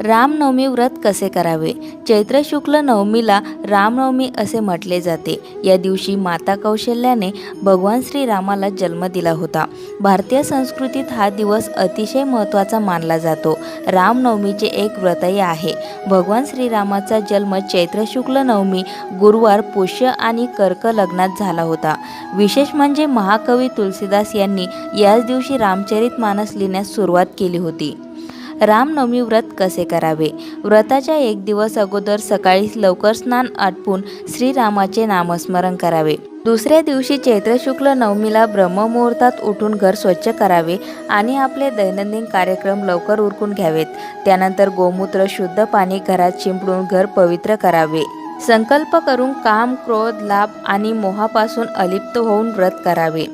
रामनवमी व्रत कसे करावे? चैत्र शुक्ल नवमीला रामनवमी असे म्हटले जाते. या दिवशी माता कौशल्याने भगवान श्रीरामाला जन्म दिला होता. भारतीय संस्कृतीत हा दिवस अतिशय महत्त्वाचा मानला जातो. रामनवमीचे एक व्रतही आहे. भगवान श्रीरामाचा जन्म चैत्र शुक्ल नवमी गुरुवार पुष्य आणि कर्क लग्नात झाला होता. विशेष म्हणजे महाकवी तुलसीदास यांनी याच दिवशी रामचरित मानस लिहिण्यास सुरुवात केली होती. रामनवमी व्रत कसे करावे? व्रताच्या एक दिवस अगोदर सकाळी लवकर स्नान आटपून श्रीरामाचे नामस्मरण करावे. दुसऱ्या दिवशी चैत्र शुक्ल नवमीला ब्रह्ममुहूर्तात उठून घर स्वच्छ करावे आणि आपले दैनंदिन कार्यक्रम लवकर उरकून घ्यावेत. त्यानंतर गोमूत्र शुद्ध पाणी घरात शिंपडून घर पवित्र करावे. संकल्प करून काम क्रोध लाभ आणि मोहापासून अलिप्त होऊन व्रत करावे.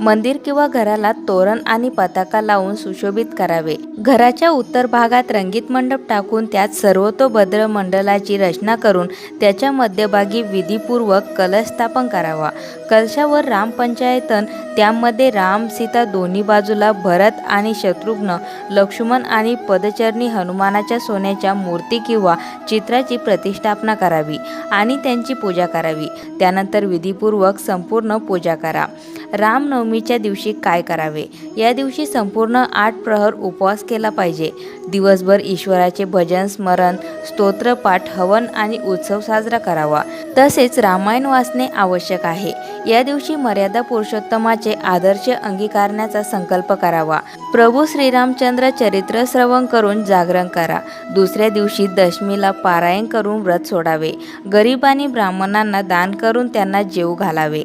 मंदिर किंवा घराला तोरण आणि पताका लावून सुशोभित करावे. घराच्या उत्तर भागात रंगीत मंडप टाकून त्यात सर्वतोभद्र मंडलाची रचना करून त्याच्या मध्यभागी विधीपूर्वक कलश स्थापन करावा. कलशावर रामपंचायतन त्यामध्ये राम सीता दोन्ही बाजूला भरत आणि शत्रुघ्न लक्ष्मण आणि पदचरणी हनुमानाच्या सोन्याच्या मूर्ती किंवा चित्राची प्रतिष्ठापना करावी आणि त्यांची पूजा करावी. त्यानंतर विधीपूर्वक संपूर्ण पूजा करा. रामनवमीच्या दिवशी काय करावे? या दिवशी संपूर्ण आठ प्रहर उपवास केला पाहिजे. दिवसभर ईश्वराचे भजन स्मरण स्तोत्रपाठ हवन आणि उत्सव साजरा करावा. तसेच रामायण वाचणे आवश्यक आहे. या दिवशी मर्यादा पुरुषोत्तमाचे आदर्श अंगीकारण्याचा संकल्प करावा. प्रभू श्रीरामचंद्र चरित्र श्रवण करून जागरण करा. दुसऱ्या दिवशी दशमीला पारायण करून व्रत सोडावे. गरीब आणि ब्राह्मणांना दान करून त्यांना जेव घालावे.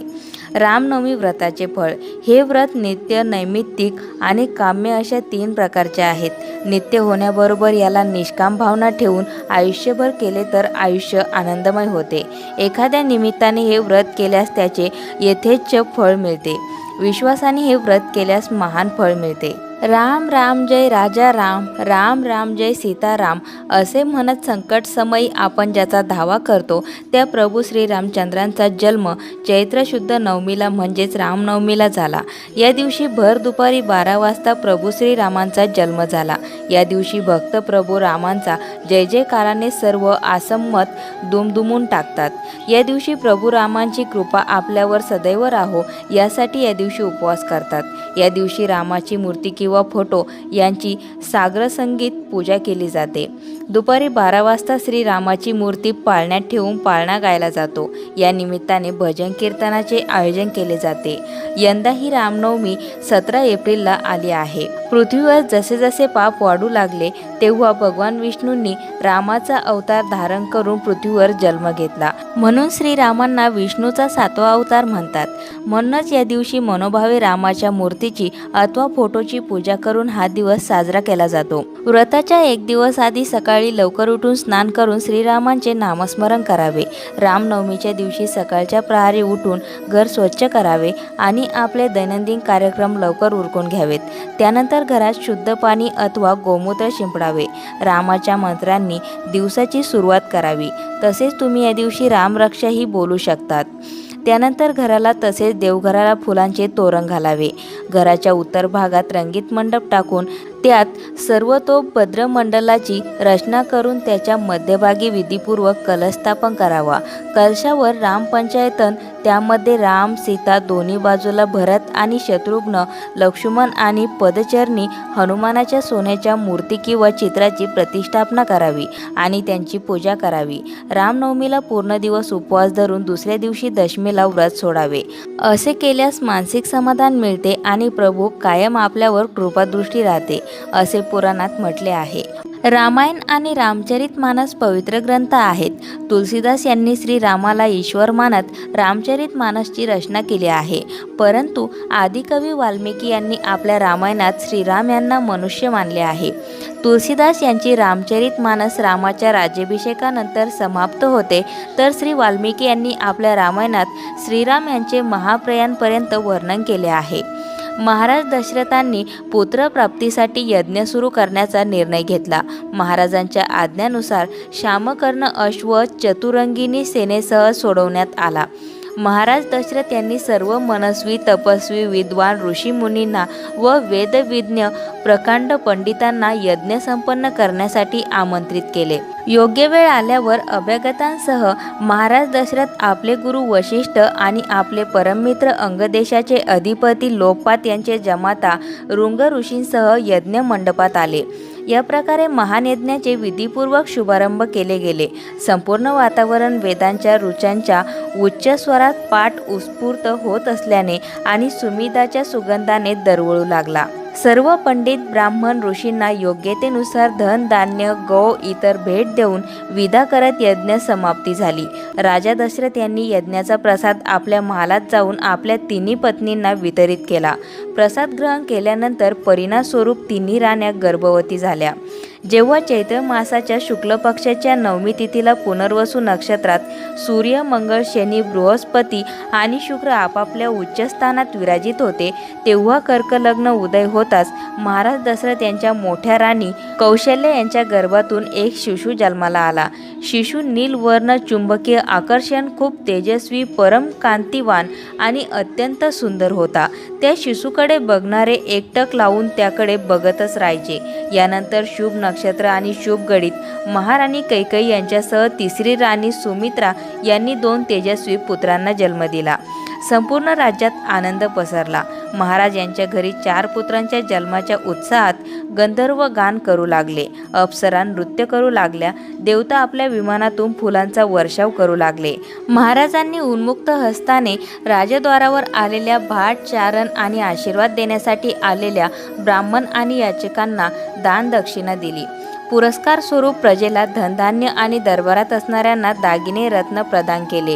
रामनवमी व्रताचे फळ. हे व्रत नित्य नैमित्तिक आणि काम्य अशा तीन प्रकारचे आहेत. नित्य होण्याबरोबर याला निष्काम भावना ठेवून आयुष्यभर केले तर आयुष्य आनंदमय होते. एखाद्या निमित्ताने हे व्रत केल्यास त्याचे यथेच्छ फळ मिळते. विश्वासाने हे व्रत केल्यास महान फळ मिळते. राम राम जय राजा राम राम राम जय सीताराम असे म्हणत संकटसमयी आपण ज्याचा धावा करतो त्या प्रभू श्रीरामचंद्रांचा जन्म चैत्र शुद्ध नवमीला म्हणजेच रामनवमीला झाला. या दिवशी भर दुपारी बारा वाजता प्रभू श्रीरामांचा जन्म झाला. या दिवशी भक्त प्रभू रामांचा जय जयकाराने सर्व आसम्मत दुमदुमून टाकतात. या दिवशी प्रभू रामांची कृपा आपल्यावर सदैव राहो यासाठी या दिवशी उपवास करतात. या दिवशी रामाची मूर्ती किंवा फोटो यांची सागरसंगीत पूजा केली जाते. दुपारी बारा वाजता श्रीरामाची मूर्ती पाळण्यात ठेवून पाळणा गायला जातो. या निमित्ताने भजन कीर्तनाचे आयोजन केले जाते. यंदा ही रामनवमी सतरा एप्रिलला आली आहे. पृथ्वीवर जसे जसे पाप वाढू लागले तेव्हा भगवान विष्णूंनी रामाचा अवतार धारण करून पृथ्वीवर जन्म घेतला. म्हणून श्रीरामांना विष्णूचा सातवा अवतार म्हणतात. म्हणूनच या दिवशी मनोभावे रामाच्या मूर्तीची अथवा फोटोची पूजा करून हा दिवस साजरा केला जातो. व्रताच्या एक दिवस आधी सकाळी लवकर उठून स्नान करून श्रीरामांचे नामस्मरण करावे. रामनवमीच्या दिवशी सकाळच्या प्रहारी उठून घर स्वच्छ करावे आणि आपले दैनंदिन कार्यक्रम लवकर उरकून घ्यावेत. त्यानंतर घरात शुद्ध पाणी अथवा गोमूत्र शिंपडावे. रामाच्या मंत्रांनी दिवसाची सुरुवात करावी. तसेच तुम्ही या दिवशी रामरक्षाही बोलू शकतात. त्यानंतर घराला तसेच देवघराला फुलांचे तोरण घालावे. घराच्या उत्तर भागात रंगीत मंडप टाकून त्यात सर्वतोभद्र मंडलाची रचना करून त्याच्या मध्यभागी विधीपूर्वक कलश स्थापन करावा. कलशावर रामपंचायतन त्यामध्ये राम सीता दोन्ही बाजूला भरत आणि शत्रुघ्न लक्ष्मण आणि पदचरणी हनुमानाच्या सोन्याच्या मूर्ती किंवा चित्राची प्रतिष्ठापना करावी आणि त्यांची पूजा करावी. रामनवमीला पूर्ण दिवस उपवास धरून दुसऱ्या दिवशी दशमीला व्रत सोडावे. असे केल्यास मानसिक समाधान मिळते आणि प्रभू कायम आपल्यावर कृपादृष्टी राहते. असे पुराणात म्हटले आहे. रामायण आणि रामचरित मानस पवित्र ग्रंथ आहेत. तुलसीदास यांनी श्रीरामाला ईश्वर मानत रामचरित मानसची रचना केली आहे. परंतु आदिकवी वाल्मिकी यांनी आपल्या रामायणात श्रीराम यांना मनुष्य मानले आहे. तुलसीदास यांची रामचरित मानस रामाच्या राज्याभिषेकानंतर समाप्त होते तर श्री वाल्मिकी यांनी आपल्या रामायणात श्रीराम यांचे महाप्रयाणपर्यंत वर्णन केले आहे. महाराज दशरथांनी पुत्रप्राप्तीसाठी यज्ञ सुरू करण्याचा निर्णय घेतला. महाराजांच्या आज्ञानुसार श्यामकर्ण अश्व चतुरंगिनी सेनेसह सोडवण्यात आला. महाराज दशरथ यांनी सर्व मनस्वी तपस्वी विद्वान ऋषीमुनींना व वेदविज्ञ प्रकांड पंडितांना यज्ञ संपन्न करण्यासाठी आमंत्रित केले. योग्य वेळ आल्यावर अभ्यागतांसह महाराज दशरथ आपले गुरु वशिष्ठ आणि आपले परममित्र अंगदेशाचे अधिपती लोकपात यांचे जमाता रुंग ऋषींसह यज्ञ मंडपात आले. या प्रकारे महान यज्ञाचे विधीपूर्वक शुभारंभ केले गेले. संपूर्ण वातावरण वेदांच्या रुचांच्या उच्च स्वरात पाठ उत्स्फूर्त होत असल्याने आणि सुमिताच्या सुगंधाने दरवळू लागला. सर्व पंडित ब्राह्मण ऋषींना योग्यतेनुसार धन धान्य गौ इतर भेट देऊन विदा करत यज्ञ समाप्ती झाली. राजा दशरथ यांनी यज्ञाचा प्रसाद आपल्या महालात जाऊन आपल्या तिन्ही पत्नींना वितरित केला. प्रसाद ग्रहण केल्यानंतर परिणामस्वरूप तिन्ही राण्या गर्भवती झाल्या. जेव्हा चैत्र मासाच्या शुक्ल पक्षाच्या नवमी तिथीला पुनर्वसू नक्षत्रात सूर्य मंगळ शनी बृहस्पती आणि शुक्र आपापल्या उच्चस्थानात विराजित होते तेव्हा कर्कलग्न उदय होताच महाराज दशरथ यांच्या मोठ्या राणी कौशल्य यांच्या गर्भातून एक शिशु जन्माला आला. शिशु नीलवर्ण चुंबकीय आकर्षण खूप तेजस्वी परम कांतिवान आणि अत्यंत सुंदर होता. त्या शिशुकडे बघणारे एकटक लावून त्याकडे बघतच राहायचे. यानंतर शुभ नक्षत्र आणि शुभ गडित महाराणी कैकई यांच्यासह तिसरी राणी सुमित्रा यांनी दोन तेजस्वी पुत्रांना जन्म दिला. संपूर्ण राज्यात आनंद पसरला. महाराज यांच्या घरी चार पुत्रांच्या जन्माच्या उत्साहात गंधर्व गान करू लागले. अप्सरा नृत्य करू लागल्या. देवता आपल्या विमानातून फुलांचा वर्षाव करू लागले. महाराजांनी उन्मुक्त हस्ताने राजद्वारावर आलेल्या भाट चारण आणि आशीर्वाद देण्यासाठी आलेल्या ब्राह्मण आणि याचकांना दान दक्षिणा दिली. पुरस्कार स्वरूप प्रजेला धनधान्य आणि दरबारात असणाऱ्यांना दागिने रत्न प्रदान केले.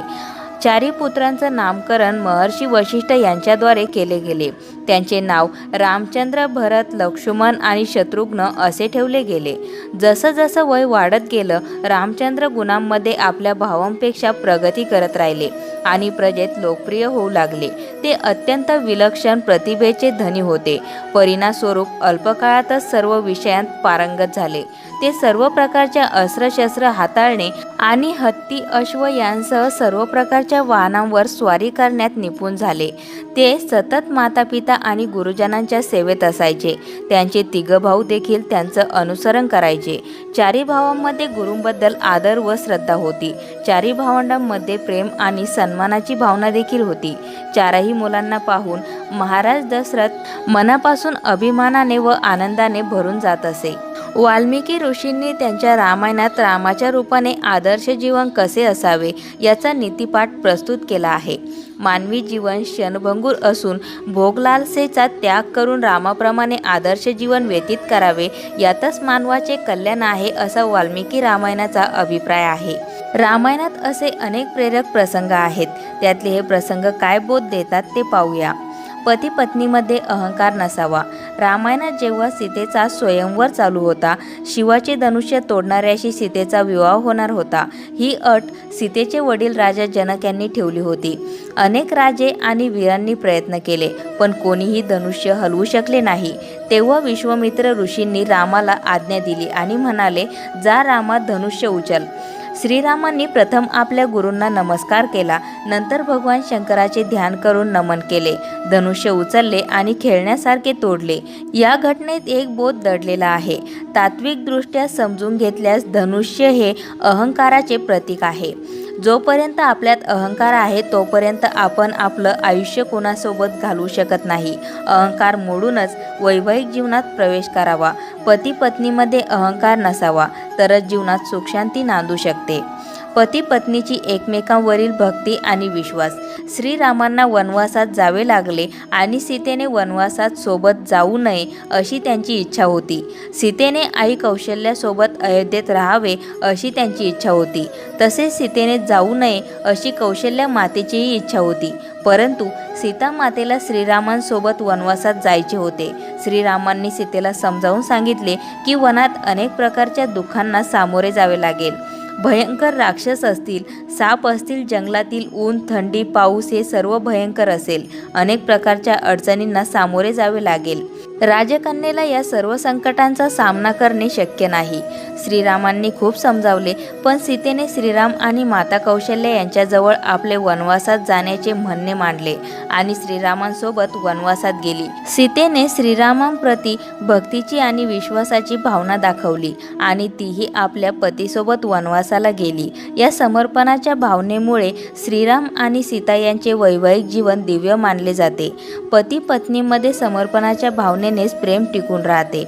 चारी पुत्रांचं नामकरण महर्षी वशिष्ठ यांच्याद्वारे केले गेले. त्यांचे नाव रामचंद्र भरत लक्ष्मण आणि शत्रुघ्न असे ठेवले गेले. जसं जसं वय वाढत गेलं रामचंद्र गुणांमध्ये आपल्या भावांपेक्षा प्रगती करत राहिले आणि प्रजेत लोकप्रिय होऊ लागले. ते अत्यंत विलक्षण प्रतिभेचे धनी होते. परिणामस्वरूप अल्पकाळातच सर्व विषयांत पारंगत झाले. ते सर्व प्रकारच्या अस्त्रशस्त्र हाताळणे आणि हत्ती अश्व यांसह सर्व प्रकारच्या वाहनांवर स्वारी करण्यात निपुण झाले. ते सतत मातापिता आणि गुरुजनांच्या सेवेत असायचे. त्यांचे तिघ भाऊ देखील त्यांचं अनुसरण करायचे. चारी भावांमध्ये गुरूंबद्दल आदर व श्रद्धा होती. चारी भावंडांमध्ये प्रेम आणि सन्मानाची भावना देखील होती. चारही मुलांना पाहून महाराज दशरथ मनापासून अभिमानाने व आनंदाने भरून जात असे. वाल्मिकी ऋषींनी त्यांच्या रामायणात रामाच्या रूपाने आदर्श जीवन कसे असावे याचा नीतिपाठ प्रस्तुत केला आहे. मानवी जीवन क्षणभंगूर असून भोगलालसेचा त्याग करून रामाप्रमाणे आदर्श जीवन व्यतीत करावे यातच मानवाचे कल्याण आहे असा वाल्मिकी रामायणाचा अभिप्राय आहे. रामायणात असे अनेक प्रेरक प्रसंग आहेत. त्यातले हे प्रसंग काय बोध देतात ते पाहूया. पती पत्नीमध्ये अहंकार नसावा. रामायणात जेव्हा सीतेचा स्वयंवर चालू होता शिवाचे धनुष्य तोडणाऱ्याशी सीतेचा विवाह होणार होता. ही अट सीतेचे वडील राजा जनक यांनी ठेवली होती. अनेक राजे आणि वीरांनी प्रयत्न केले पण कोणीही धनुष्य हलवू शकले नाही. तेव्हा विश्वामित्र ऋषींनी रामाला आज्ञा दिली आणि म्हणाले जा रामा धनुष्य उचल. श्रीरामांनी प्रथम आपल्या गुरूंना नमस्कार केला. नंतर भगवान शंकराचे ध्यान करून नमन केले. धनुष्य उचलले आणि खेळण्यासारखे तोडले. या घटनेत एक बोध दडलेला आहे. तात्विकदृष्ट्या समजून घेतल्यास धनुष्य हे अहंकाराचे प्रतीक आहे. जोपर्यंत आपल्यात अहंकार आहे तोपर्यंत आपण आपलं आयुष्य कोणासोबत घालवू शकत नाही. अहंकार मोडूनच वैवाहिक जीवनात प्रवेश करावा. पती पत्नीमध्ये अहंकार नसावा तरच जीवनात सुखशांती नांदू शकते. पती पत्नीची एकमेकांवरील भक्ती आणि विश्वास. श्रीरामांना वनवासात जावे लागले आणि सीतेने वनवासात सोबत जाऊ नये अशी त्यांची इच्छा होती. सीतेने आई कौशल्यासोबत अयोध्येत राहावे अशी त्यांची इच्छा होती. तसेच सीतेने जाऊ नये अशी कौशल्या मातेचीही इच्छा होती. परंतु सीता मातेला श्रीरामांसोबत वनवासात जायचे होते. श्रीरामांनी सीतेला समजावून सांगितले की वनात अनेक प्रकारच्या दुःखांना सामोरे जावे लागेल. भयंकर राक्षस असतील साप असतील जंगलातील ऊन थंडी पाऊस हे सर्व भयंकर असेल. अनेक प्रकारच्या अडचणींना सामोरे जावे लागेल. राजकन्येला या सर्व संकटांचा सामना करणे शक्य नाही. श्रीरामांनी खूप समजावले पण सीतेने श्रीराम आणि माता कौशल्य यांच्याजवळ आपले वनवासात जाण्याचे म्हणणे मांडले आणि श्रीरामांसोबत वनवासात गेली. सीतेने श्रीरामांप्रती भक्तीची आणि विश्वासाची भावना दाखवली आणि तीही आपल्या पतीसोबत वनवासाला गेली. या समर्पणाच्या भावनेमुळे श्रीराम आणि सीता यांचे वैवाहिक जीवन दिव्य मानले जाते. पती पत्नीमध्ये समर्पणाच्या भावने भावनेनेच प्रेम टिकून राहते.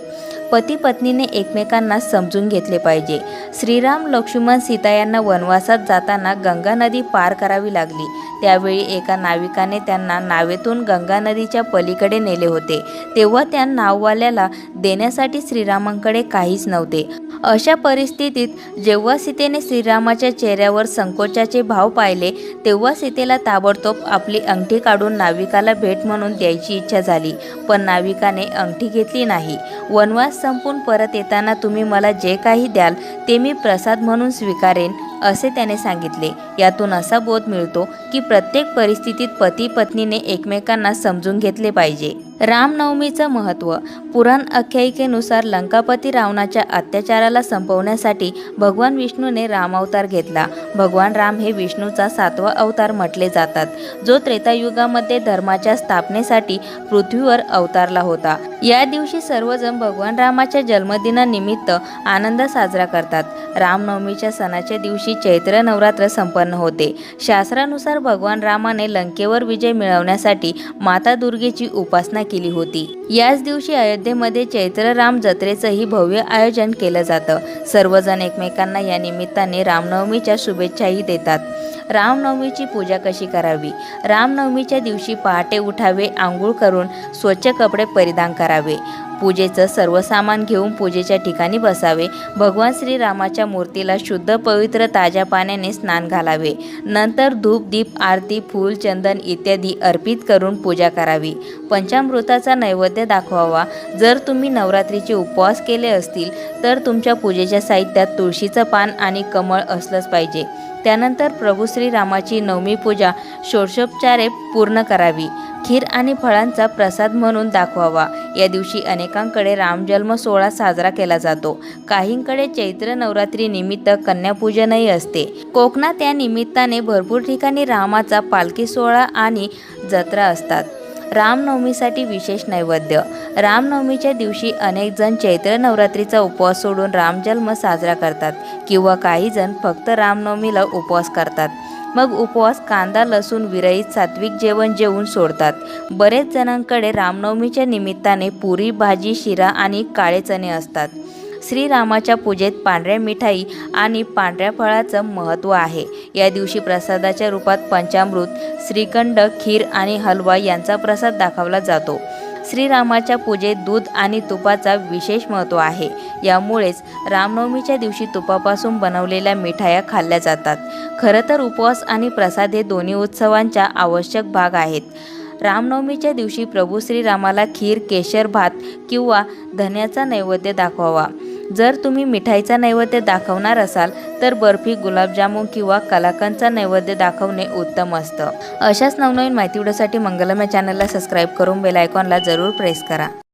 पती पत्नीने एकमेकांना समजून घेतले पाहिजे. श्रीराम लक्ष्मण सीता यांना वनवासात जाताना गंगा नदी पार करावी लागली. त्यावेळी एका नाविकाने त्यांना नावेतून गंगा नदीच्या पलीकडे नेले होते. तेव्हा त्या नाववाल्याला देण्यासाठी श्रीरामांकडे काहीच नव्हते. अशा परिस्थितीत जेव्हा सीतेने श्रीरामाच्या चेहऱ्यावर संकोचाचे भाव पाहिले तेव्हा सीतेला ताबडतोब आपली अंगठी काढून नाविकाला भेट म्हणून द्यायची इच्छा झाली पण नाविकाने अंगठी घेतली नाही. वनवास संपून परत येताना तुम्ही मला जे काही द्याल ते मी प्रसाद म्हणून स्वीकारेन असे त्याने सांगितले. यातून असा बोध मिळतो की प्रत्येक परिस्थितीत पती पत्नीने एकमेकांना समजून घेतले पाहिजे. रामनवमीचं महत्त्व. पुराण आख्यायिकेनुसार लंकापती रावणाच्या अत्याचाराला संपवण्यासाठी भगवान विष्णूने रामावतार घेतला. भगवान राम हे विष्णूचा सातवा अवतार म्हटले जातात. जो त्रेतायुगामध्ये धर्माच्या स्थापनेसाठी पृथ्वीवर अवतारला होता. या दिवशी सर्वजण भगवान रामाच्या जन्मदिनानिमित्त आनंद साजरा करतात. रामनवमीच्या सणाच्या दिवशी चैत्र नवरात्र संपन्न होते. शास्त्रानुसार भगवान रामाने लंकेवर विजय मिळवण्यासाठी माता दुर्गेची उपासना केली होती. याच दिवशी अयोध्येमध्ये चैत्र राम जत्रेचंही भव्य आयोजन केलं जातं. सर्वजण एकमेकांना या निमित्ताने रामनवमीच्या शुभेच्छाही देतात. रामनवमीची पूजा कशी करावी? रामनवमीच्या दिवशी पहाटे उठावे आंघोळ करून स्वच्छ कपडे परिधान करावे. पूजेचं सर्व सामान घेऊन पूजेच्या ठिकाणी बसावे. भगवान श्रीरामाच्या मूर्तीला शुद्ध पवित्र ताज्या पाण्याने स्नान घालावे. नंतर धूप दीप आरती फूल चंदन इत्यादी अर्पित करून पूजा करावी. पंचामृताचा नैवेद्य दाखवावा. जर तुम्ही नवरात्रीचे उपवास केले असतील तर तुमच्या पूजेच्या साहित्यात तुळशीचं पान आणि कमळ असलंच पाहिजे. त्यानंतर प्रभू श्रीरामाची नवमी पूजा षोडशोपचारे पूर्ण करावी. खीर आणि फळांचा प्रसाद म्हणून दाखवावा. या दिवशी अनेकांकडे रामजन्म सोहळा साजरा केला जातो. काहींकडे चैत्र नवरात्री निमित्त कन्यापूजनही असते. कोकणात या निमित्ताने भरपूर ठिकाणी रामाचा पालखी सोहळा आणि जत्रा असतात. रामनवमीसाठी विशेष नैवेद्य. रामनवमीच्या दिवशी अनेक जण चैत्र नवरात्रीचा उपवास सोडून रामजन्म साजरा करतात किंवा काही जण फक्त रामनवमीला उपवास करतात. मग उपवास कांदा लसूण विरहित सात्विक जेवण जेवून सोडतात. बरेच जणांकडे रामनवमीच्या निमित्ताने पुरी भाजी शिरा आणि काळे चणे असतात. श्रीरामाच्या पूजेत पांढऱ्या मिठाई आणि पांढऱ्या फळाचं महत्त्व आहे. या दिवशी प्रसादाच्या रूपात पंचामृत श्रीखंड खीर आणि हलवा यांचा प्रसाद दाखवला जातो. श्रीरामाच्या पूजेत दूध आणि तुपाचा विशेष महत्त्व आहे. यामुळेच रामनवमीच्या दिवशी तुपापासून बनवलेल्या मिठाया खाल्ल्या जातात. खरं तर उपवास आणि प्रसाद हे दोन्ही उत्सवांच्या आवश्यक भाग आहेत. रामनवमीच्या दिवशी प्रभू श्रीरामाला खीर केशर भात किंवा धन्याचा नैवेद्य दाखवावा. जर तुम्ही मिठाईचा नैवेद्य दाखवणार असाल तर बर्फी गुलाबजामुन किंवा कलाकंदचा नैवेद्य दाखवणे उत्तम असतं. अशाच नवनवीन माहिती व्हिडिओसाठी मंगलम या चॅनलला सबस्क्राईब करून बेल आयकॉनला जरूर प्रेस करा.